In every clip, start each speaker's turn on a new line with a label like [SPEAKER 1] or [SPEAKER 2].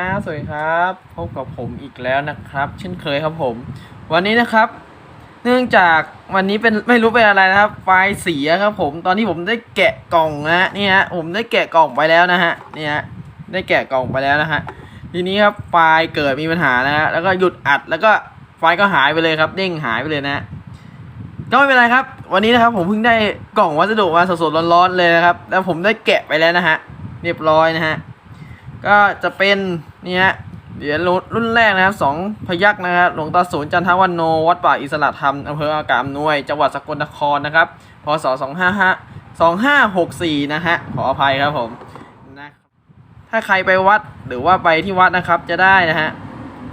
[SPEAKER 1] ครับสวัสดีครับพบกับผมอีกแล้วนะครับ เช่นเคยครับผม วันนี้นะครับ เนื่องจากวันนี้เป็นไม่รู้เป็นอะไรนะครับ ไฟล์เสียครับ ผมตอนที่ผมได้แกะกล่องนะฮะนี่ฮะผมได้แกะกล่องไปแล้วนะฮะนี่ฮะได้แกะกล่องไปแล้วนะฮะทีนี้ครับไฟล์เกิดมีปัญหานะฮะแล้วก็หยุดอัดแล้วก็ไฟล์ก็หายไปเลยครับ เด้งหายไปเลยนะฮะก็ไม่เป็นไรครับ วันนี้นะครับผมเพิ่งได้กล่องวัสดุมาสดๆร้อนๆเลยนะครับแล้วผมได้แกะไปแล้วนะฮะเรียบร้อยนะฮะ ก็จะเป็นนี่ฮะเหรียญรุ่นแรกนะครับสองพยักนะครับหลวงตาศูนย์จันทวันโน วัดป่าอิสระธรรมอำเภออากาศอำนวย จังหวัดสกลนครนะครับพศ2564นะฮะขออภัยครับผมนะถ้าใครไปวัดหรือว่าไปที่วัดนะครับจะได้นะฮะ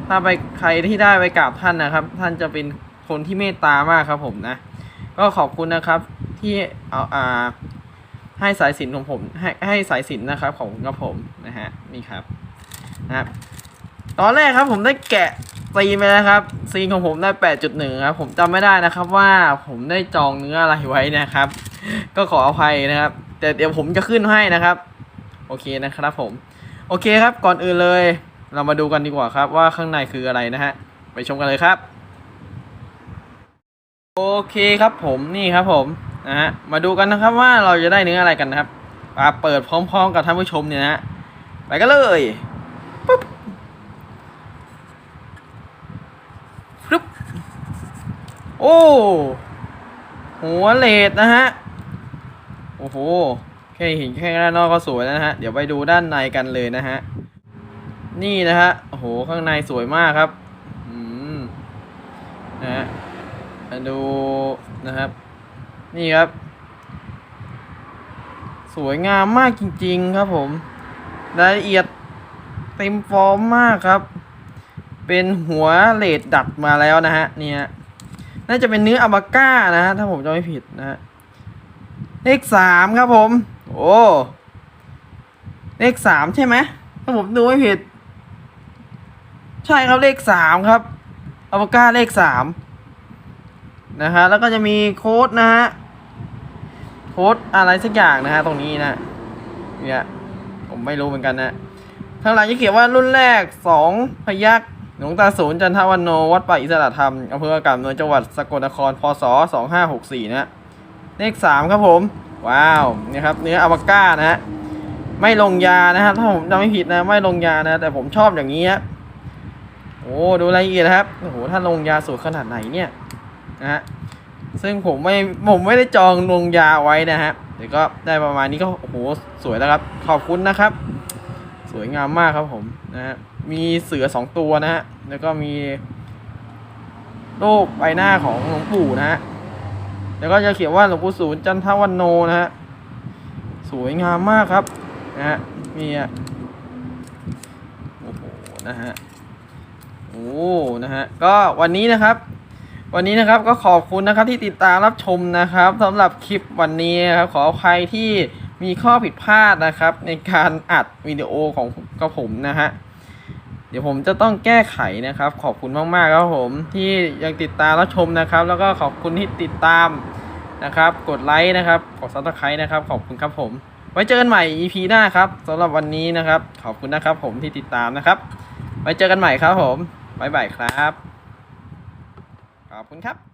[SPEAKER 1] ถ้าไปใครที่ได้ไปกราบท่านนะครับ ท่านจะเป็นคนที่เมตตามากครับผมนะ ก็ขอบคุณนะครับที่เอาอ่า ให้สายสินของผมให้ให้สายสินนะครับของกับผมนะฮะนี่ครับนะครับ ตอนแรกครับผมได้แกะซีนไปแล้วครับซีนของผมได้ 8.1ครับผมจำไม่ได้นะครับว่าผมได้จองเนื้ออะไรไว้นะครับ ก็ขออภัยนะครับ แต่เดี๋ยวผมจะขึ้นให้นะครับ โอเคนะครับผม โอเคครับก่อนอื่นเลย เรามาดูกันดีกว่าครับว่าข้างในคืออะไรนะฮะไปชมกันเลยครับ โอเคครับผมนี่ครับผม นะฮะมาดูกันนะครับว่าเราจะได้เนื้ออะไรกันนะครับมาเปิดพร้อมๆกับท่านผู้ชมเนี่ยนะไปกันเลยปุ๊บปุ๊บโอ้หัวเลดนะฮะโอ้โหแค่เห็นแค่ด้านนอกก็สวยแล้วนะฮะเดี๋ยวไปดูด้านในกันเลยนะฮะนี่นะฮะโอ้โหข้างในสวยมากครับอืมนะฮะมาดูนะครับ นี่ครับ สวยงามมากจริงๆครับผม รายละเอียดเต็มฟอร์มมากครับ เป็นหัวเลดดัดมาแล้วนะฮะเนี่ยน่าจะเป็นเนื้ออัลบาก้านะฮะถ้าผมจำไม่ผิดนะฮะเลขสามครับผม โอ้เลขสามใช่ไหมถ้าผมดูไม่ผิด ใช่ครับเลขสามครับอัลบาก้าเลขสามนะฮะ แล้วก็จะมีโค้ดนะฮะ โค้ดอะไรสักอย่างนะฮะตรงนี้นะเนี่ยผมไม่รู้เหมือนกันนะข้างหลังจะเขียนว่ารุ่นแรกสองพยักหลวงตาศูนย์จันทวันโนวัดป่าอิสระธรรมอำเภอกาศเมืองจังหวัดสกลนครพศสองห้าหกสี่นะเลขสามครับผม ว้าวนี่ครับเนื้ออวก้านะฮะไม่ลงยานะฮะถ้าผมจำไม่ผิดนะไม่ลงยานะ แต่ผมชอบอย่างนี้ฮะโอ้ดูรายละเอียดครับโอ้โหถ้าลงยาสูตรขนาดไหนเนี่ยนะฮะ ซึ่งผมไม่ผมไม่ได้จองลงยาไว้นะฮะแต่ก็ได้ประมาณนี้ก็โอ้โหสวยแล้วครับ ขอบคุณนะครับ สวยงามมากครับผมนะฮะมีเสือสองตัวนะฮะแล้วก็มีโลกใบหน้าของหลวงปู่นะฮะแล้วก็จะเขียนว่าหลวงปู่ศูนย์จันทวันโนนะฮะสวยงามมากครับนะฮะมีอะโอ้โหนะฮะโอ้นะฮะก็วันนี้นะครับ วันนี้นะครับก็ขอบคุณนะครับที่ติดตามรับชมนะครับสำหรับคลิปวันนี้นะครับขออภัยที่มีข้อผิดพลาดนะครับ ในการอัดวิดีโอของกับผมนะฮะเดี๋ยวผมจะต้องแก้ไขนะครับ ขอบคุณมากๆครับผมที่ยังติดตามรับชมนะครับ แล้วก็ขอบคุณที่ติดตามนะครับ กดไลค์นะครับกดซับสไครต์นะครับ ขอบคุณครับผม ไว้เจอกันใหม่ EP หน้าครับสำหรับวันนี้นะครับ ขอบคุณนะครับผมที่ติดตามนะครับ ไว้เจอกันใหม่ครับผมบ๊ายบายครับ อบคุณครับ